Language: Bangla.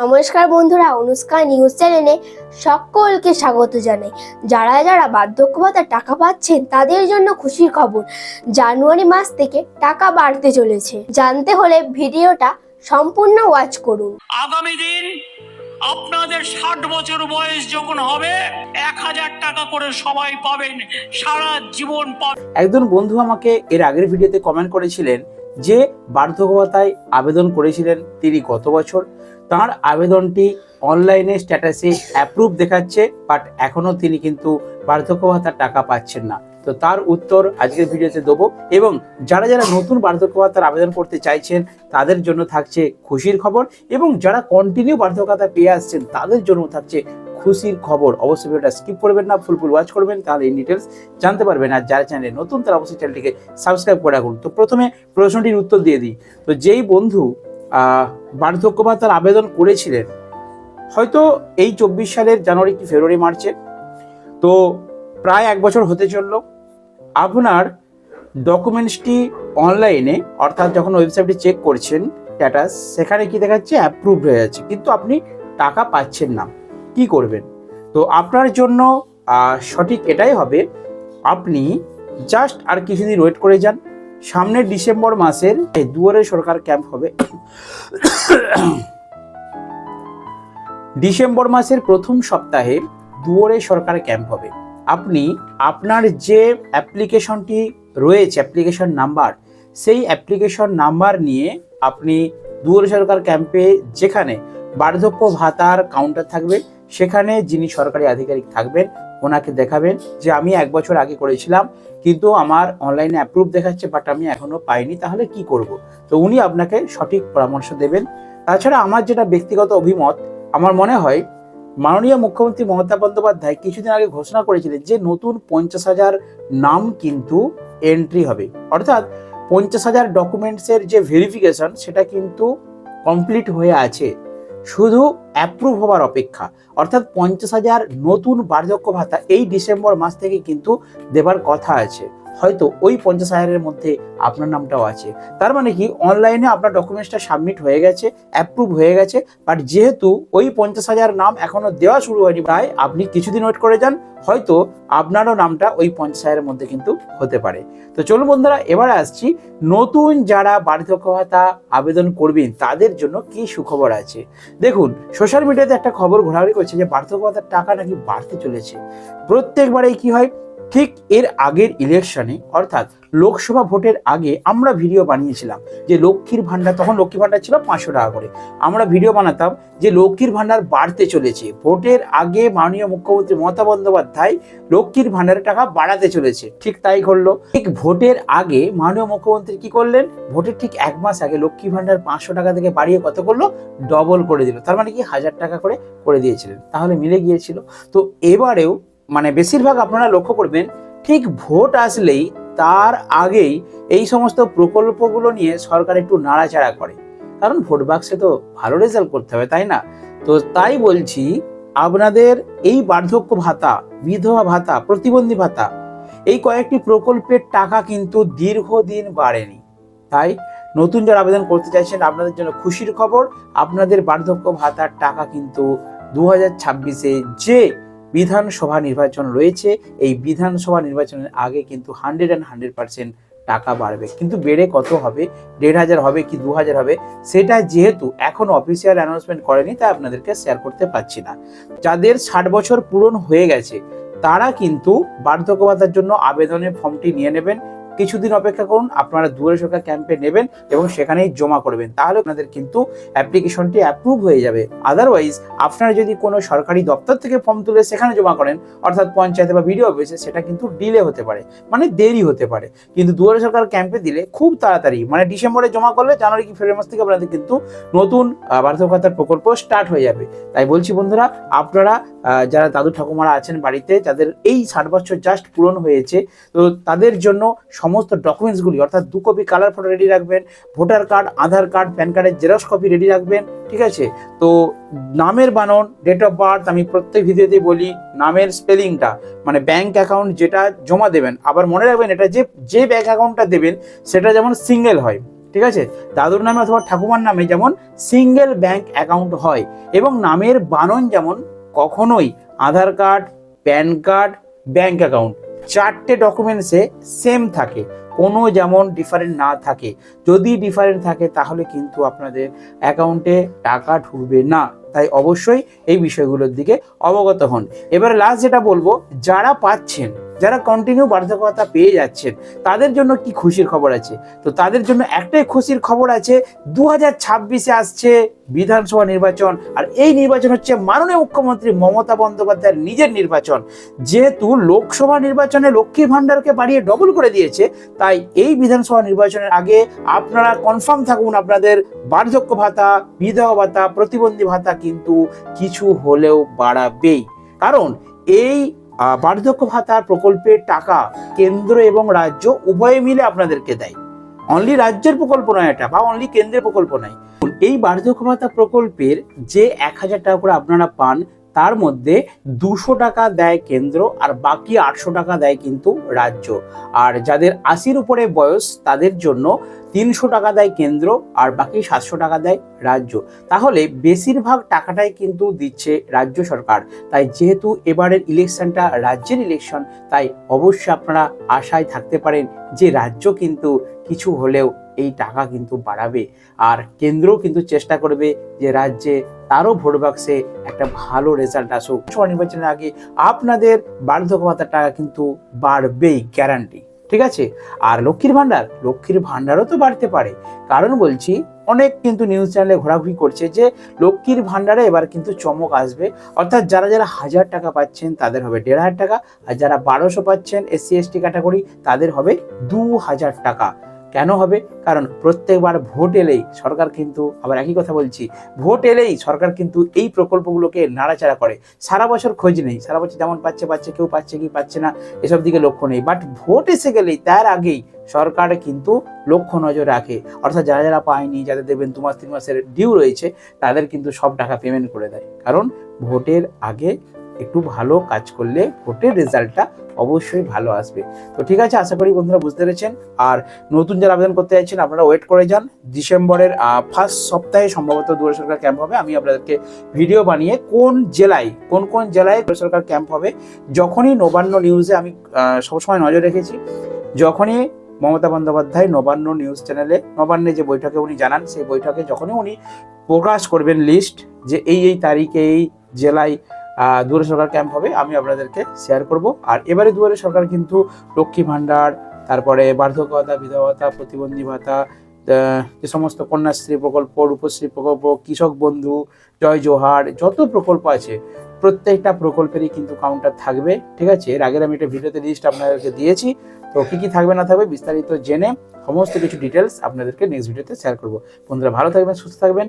নমস্কার বন্ধুরা অনুষ্কা নিউজ চ্যানেলে সকলকে স্বাগত জানাই। যারা যারা বার্ধক্য ভাতার টাকা পাচ্ছেন তাদের জন্য খুশির খবর। জানুয়ারি মাস থেকে টাকা বাড়তে চলেছে। জানতে হলে ভিডিওটা সম্পূর্ণ ওয়াচ করুন। আগামী দিন আপনাদের ষাট বছর বয়স যখন হবে এক হাজার টাকা করে সবাই পাবেন সারা জীবন পাবেন। একজন বন্ধু আমাকে এর আগের ভিডিওতে কমেন্ট করেছিলেন যে বার্ধক্য ভাতায় আবেদন করেছিলেন তিনি গত বছর। তার আবেদনটি অনলাইনে স্ট্যাটাসে অ্যাপ্রুভ দেখাচ্ছে বাট এখনও তিনি কিন্তু বার্ধক্য ভাতার টাকা পাচ্ছেন না। তো তার উত্তর আজকের ভিডিওতে দেবো, এবং যারা যারা নতুন বার্ধক্য ভাতার আবেদন করতে চাইছেন, তাদের জন্য থাকছে খুশির খবর, এবং যারা কন্টিনিউ বার্ধক্য ভাতা পেয়ে আসছেন, তাদের জন্য থাকছে খুশির খবর। অবশ্যই ভিডিওটা স্কিপ করবেন না ফুল ফুল ওয়াচ করবেন, তাহলে এই ডিটেলস জানতে পারবেন। আর যারা চ্যানেলে নতুন, তারা অবশ্যই চ্যানেলটিকে সাবস্ক্রাইব করে রাখুন। তো প্রথমে প্রশ্নটির উত্তর দিয়ে দিই। তো যেই বন্ধু বার্ধক্য ভাতার আবেদন করেছিলেন। হয়তো এই চব্বিশ সালের জানুয়ারি কি ফেব্রুয়ারি, মার্চে? তো প্রায় এক বছর হতে চলল। আপনার ডকুমেন্টসটি অনলাইনে, অর্থাৎ যখন ওয়েবসাইটে চেক করছেন স্ট্যাটাস, সেখানে কি দেখাচ্ছে অ্যাপ্রুভড হয়ে যাচ্ছে। কিন্তু আপনি টাকা পাচ্ছেন না। কি করবেন? তো আপনার জন্য সঠিক এটাই হবে, আপনি জাস্ট আর কিছুদিন ওয়েট করে যান। সামনের ডিসেম্বর মাসের দুয়ারে সরকার ক্যাম্প হবে। ডিসেম্বর মাসের প্রথম সপ্তাহে দুয়ারে সরকার ক্যাম্প হবে। আপনি আপনার যে অ্যাপ্লিকেশনটি রয়েছে, অ্যাপ্লিকেশন নাম্বার, সেই অ্যাপ্লিকেশন নাম্বার নিয়ে আপনি দুয়ারে সরকার ক্যাম্পে যেখানে বার্ধক্য ভাতার কাউন্টার থাকবে সেখানে যিনি সরকারি আধিকারিক থাকবেন, ওনাকে দেখাবেন যে আমি এক বছর আগে করেছিলাম, কিন্তু আমার অনলাইনে অ্যাপ্রুভ দেখাচ্ছে বাট আমি এখনও পাইনি, তাহলে কি করব? তো উনি আপনাকে সঠিক পরামর্শ দেবেন। তাছাড়া আমার যেটা ব্যক্তিগত অভিমত, আমার মনে হয় মাননীয় মুখ্যমন্ত্রী মমতা বন্দ্যোপাধ্যায় কিছুদিন আগে ঘোষণা করেছিলেন যে নতুন পঞ্চাশ হাজার নাম কিন্তু এন্ট্রি হবে। অর্থাৎ পঞ্চাশ হাজার ডকুমেন্টসের যে ভেরিফিকেশন সেটা কিন্তু কমপ্লিট হয়ে আছে। শুধু অ্যাপ্রুভ হওয়ার অপেক্ষা। অর্থাৎ পঞ্চাশ হাজার নতুন বার্ধক্য ভাতা এই ডিসেম্বর মাস থেকে কিন্তু দেবার কথা আছে। হয়তো ওই পঞ্চাশ হাজারের মধ্যে আপনার নামটাও আছে। তার মানে কি অনলাইনে আপনার ডকুমেন্টসটা সাবমিট হয়ে গেছে অ্যাপ্রুভ হয়ে গেছে বাট যেহেতু ওই পঞ্চাশ হাজার নাম এখনও দেওয়া শুরু হয়নি, তাই আপনি কিছুদিন ওয়েট করে যান, হয়তো আপনারও নামটা ওই পঞ্চাশ হাজারের মধ্যে কিন্তু হতে পারে। তো চলুন বন্ধুরা, এবার আসছি, নতুন যারা বার্ধক্য ভাতা আবেদন করবেন, তাদের জন্য কি সুখবর আছে? দেখুন সোশ্যাল মিডিয়াতে একটা খবর ঘোরাঘুরি করছে যে বার্ধক্য ভাতার টাকা নাকি বাড়তে চলেছে। প্রত্যেকবারেই কি হয় ঠিক এর আগের ইলেকশনে অর্থাৎ লোকসভা ভোটের আগে আমরা ভিডিও বানিয়েছিলাম যে লক্ষ্মীর ভাণ্ডার, তখন লক্ষ্মীর ভাণ্ডার ছিল পাঁচশো টাকা করে। আমরা ভিডিও বানাতাম যে লক্ষ্মীর ভাণ্ডার বাড়তে চলেছে। ভোটের আগে মাননীয় মুখ্যমন্ত্রী মমতা বন্দ্যোপাধ্যায় লক্ষ্মীর ভাণ্ডারের টাকা বাড়াতে চলেছে। ঠিক তাই করল ঠিক ভোটের আগে মাননীয় মুখ্যমন্ত্রী কি করলেন? ভোটের ঠিক এক মাস আগে লক্ষ্মী ভাণ্ডার পাঁচশো টাকা থেকে বাড়িয়ে কত করল? ডবল করে দিল। তার মানে কি হাজার টাকা করে করে দিয়েছিলেন। তাহলে মিলে গিয়েছিল। তো এবারেও মানে বেশিরভাগ আপনারা লক্ষ্য করবেন, ঠিক ভোট আসলেই তার আগেই এই সমস্ত প্রকল্পগুলো নিয়ে সরকার একটু নাড়াচাড়া করে। কারণ ভোট বাক্সে তো ভালো রেজাল্ট করতে হবে, তাই না? তো তাই বলছি, আপনাদের এই বার্ধক্য ভাতা, বিধবা ভাতা, প্রতিবন্ধী ভাতা, এই কয়েকটি প্রকল্পের টাকা কিন্তু দীর্ঘদিন বাড়েনি। তাই নতুন যারা আবেদন করতে চাইছেন, আপনাদের জন্য খুশির খবর, আপনাদের বার্ধক্য ভাতার টাকা কিন্তু দু হাজার ছাব্বিশে যে বিধানসভা নির্বাচন রয়েছে। এই বিধানসভা নির্বাচনের আগে কিন্তু হান্ড্রেড অ্যান্ড হান্ড্রেড পার্সেন্ট টাকা বাড়বে। কিন্তু বেড়ে কত হবে? দেড় হাজার হবে কি দু হাজার হবে? সেটা যেহেতু এখন অফিসিয়াল অ্যানাউন্সমেন্ট করেনি, তাই আপনাদেরকে শেয়ার করতে পারছি না। যাদের ষাট বছর পূরণ হয়ে গেছে, তারা কিন্তু বার্ধক্য ভাতার জন্য আবেদনের ফর্মটি নিয়ে নেবেন। কিছুদিন অপেক্ষা করুন আপনারা দুয়ারে সরকার ক্যাম্পে নেবেন এবং সেখানেই জমা করবেন তাহলে আপনাদের কিন্তু অ্যাপ্লিকেশনটি অ্যাপ্রুভ হয়ে যাবে। আদারওয়াইজ আপনারা যদি কোনো সরকারি দপ্তর থেকে ফর্ম তুলে সেখানে জমা করেন অর্থাৎ পঞ্চায়েতে বা বিডিও অফিসে সেটা কিন্তু ডিলে হতে পারে মানে দেরি হতে পারে। কিন্তু দুয়ারে সরকার ক্যাম্পে দিলে খুব তাড়াতাড়ি মানে ডিসেম্বরে জমা করলে জানুয়ারি কি ফেব্রুয়ারি মাস থেকে আপনাদের কিন্তু নতুন আহ, বার্ধক্য প্রকল্প স্টার্ট হয়ে যাবে। তাই বলছি বন্ধুরা আপনারা যারা দাদু ঠাকুমারা আছেন বাড়িতে যাদের এই ষাট বছর জাস্ট পূরণ হয়েছে তো তাদের জন্য সমস্ত ডকুমেন্টসগুলি অর্থাৎ দু কপি কালার ফটো রেডি রাখবেন voter card Aadhaar card PAN কার্ডের জেরক্স কপি রেডি রাখবেন, ঠিক আছে? তো নামের বানন ডেট অফ বার্থ আমি প্রত্যেক ভিডিওতেই বলি, নামের স্পেলিংটা মানে ব্যাংক অ্যাকাউন্ট যেটা জমা দেবেন, আবার মনে রাখবেন এটা যে যে ব্যাংক অ্যাকাউন্টটা দেবেন, সেটা যেমন সিঙ্গেল হয়, ঠিক আছে? দাদুর নামে অথবা ঠাকুমার নামে যেমন সিঙ্গেল ব্যাংক অ্যাকাউন্ট হয়, এবং নামের বানন যেমন কখনোই, Aadhaar card PAN card bank account চারটে ডকুমেন্টসে সেম থাকে। কোনো যেমন ডিফারেন্ট না থাকে। যদি ডিফারেন্ট থাকে, তাহলে কিন্তু আপনাদের অ্যাকাউন্টে টাকা ঢুকবে না। তাই অবশ্যই এই বিষয়গুলোর দিকে অবগত হন। এবার লাস্ট যেটা বলব, যারা পাচ্ছেন যারা কন্টিনিউ বার্ধক্যতা পেয়ে যাচ্ছেন, তাদের জন্য কি খুশির খবর আছে? তো তাদের জন্য একটাই খুশির খবর আছে দু হাজার ছাব্বিশে আসছে বিধানসভা নির্বাচন, আর এই নির্বাচন হচ্ছে মাননীয় মুখ্যমন্ত্রী মমতা বন্দ্যোপাধ্যায়ের নিজের নির্বাচন। যেহেতু লোকসভা নির্বাচনে লক্ষ্মী ভাণ্ডারকে বাড়িয়ে ডবল করে দিয়েছে, তাই এই বিধানসভা নির্বাচনের আগে আপনারা কনফার্ম থাকুন আপনাদের বার্ধক্য ভাতা, বিধবা ভাতা, প্রতিবন্ধী ভাতা কিন্তু কিছু হলেও বাড়াবেই। কারণ এই বার্ধক্য ভাতা প্রকল্পের টাকা কেন্দ্র এবং রাজ্য উভয়ে মিলে আপনাদেরকে দেয়। অনলি রাজ্যের প্রকল্প নয় এটা, বা অনলি কেন্দ্রের প্রকল্প নয়। এই বার্ধক্য ভাতা প্রকল্পের যে এক হাজার টাকা করে আপনারা পান, তার মধ্যে দুশো টাকা দেয় কেন্দ্র আর বাকি আটশো টাকা দেয় কিন্তু রাজ্য। আর যাদের আশির উপরে বয়স, তাদের জন্য তিনশো টাকা দেয় কেন্দ্র আর বাকি সাতশো টাকা দেয় রাজ্য। তাহলে বেশিরভাগ টাকাটাই কিন্তু দিচ্ছে রাজ্য সরকার। তাই যেহেতু এবারের ইলেকশনটা রাজ্যের ইলেকশন, তাই অবশ্যই আপনারা আশায় থাকতে পারেন যে রাজ্য কিন্তু কিছু হলেও এই টাকা কিন্তু বাড়াবে। আর কেন্দ্রও কিন্তু চেষ্টা করবে যে রাজ্যে তারও ভোট বাক্সে একটা ভালো রেজাল্ট আসুক। নির্বাচনের আগে আপনাদের বার্ধক্য ভাতার টাকা কিন্তু বাড়বেই গ্যারান্টি ঠিক আছে? আর লক্ষ্মীর ভাণ্ডার? লক্ষ্মীর ভাণ্ডারও তো বাড়তে পারে। কারণ বলছি, অনেক কিন্তু নিউজ চ্যানেলে ঘোরাঘুরি করছে যে, লক্ষ্মীর ভাণ্ডারে এবার কিন্তু চমক আসবে। অর্থাৎ যারা যারা হাজার টাকা পাচ্ছেন, তাদের হবে দেড় হাজার টাকা। আর যারা বারোশো পাচ্ছেন এসসি এসটি ক্যাটাগরি তাদের হবে দু হাজার টাকা। কেন হবে? কারণ প্রত্যেকবার ভোট এলেই সরকার কিন্তু, আবার একই কথা বলছি, ভোট এলেই সরকার কিন্তু এই প্রকল্পগুলোকে নাড়াচাড়া করে। সারা বছর খোঁজ নেই, সারা বছর যেমন পাচ্ছে পাচ্ছে, কেউ পাচ্ছে কি পাচ্ছে না, এসব দিকে লক্ষ্য নেই। বাট ভোট এসে গেলেই তার আগেই সরকার কিন্তু লক্ষ্য নজর রাখে। অর্থাৎ যারা যারা পায়নি, যাদের দেবেন দু মাস, তিন মাসের ডিউ রয়েছে, তাদের কিন্তু সব টাকা পেমেন্ট করে দেয়। কারণ ভোটের আগে একটু ভালো কাজ করলে ভোটের রেজাল্টটা অবশ্যই ভালো আসবে। তো ঠিক আছে, আশা করি বন্ধুরা বুঝতে পেরেছেন। আর নতুন যারা আবেদন করতে চাইছেন, আপনারা ওয়েট করে যান। ডিসেম্বরের ফার্স্ট সপ্তাহে সম্ভবত দুয়ারে সরকার ক্যাম্প হবে। আমি আপনাদেরকে ভিডিও বানিয়ে কোন জেলায়, কোন কোন জেলায় দুয়ারে সরকার ক্যাম্প হবে, যখনই নবান্ন নিউজে আমি সবসময় নজর রেখেছি, যখনই মমতা বন্দ্যোপাধ্যায় নবান্ন নিউজ চ্যানেলে নবান্নে যে বৈঠকে উনি জানান, সেই বৈঠকে যখনই উনি প্রকাশ করবেন লিস্ট যে এই এই তারিখে এই জেলায় দুয়ারে সরকার ক্যাম্প হবে, আমি আপনাদেরকে শেয়ার করব। আর এবারে দুয়ারে সরকার কিন্তু লক্ষ্মী ভাণ্ডার তারপরে বার্ধক্য ভাতা বিধবা প্রতিবন্ধী ভাতা যে সমস্ত কন্যাশ্রী প্রকল্প, রূপশ্রী প্রকল্প, কৃষক বন্ধু, জয় জোহার, যত প্রকল্প আছে, প্রত্যেকটা প্রকল্পেরই কিন্তু কাউন্টার থাকবে, ঠিক আছে? এর আগের আমি একটা ভিডিওতে লিস্ট আপনাদেরকে দিয়েছি, তো কী কী থাকবে না থাকবে বিস্তারিত জেনে সমস্ত কিছু ডিটেলস আপনাদেরকে নেক্সট ভিডিওতে শেয়ার করব। বন্ধুরা, ভালো থাকবেন, সুস্থ থাকবেন।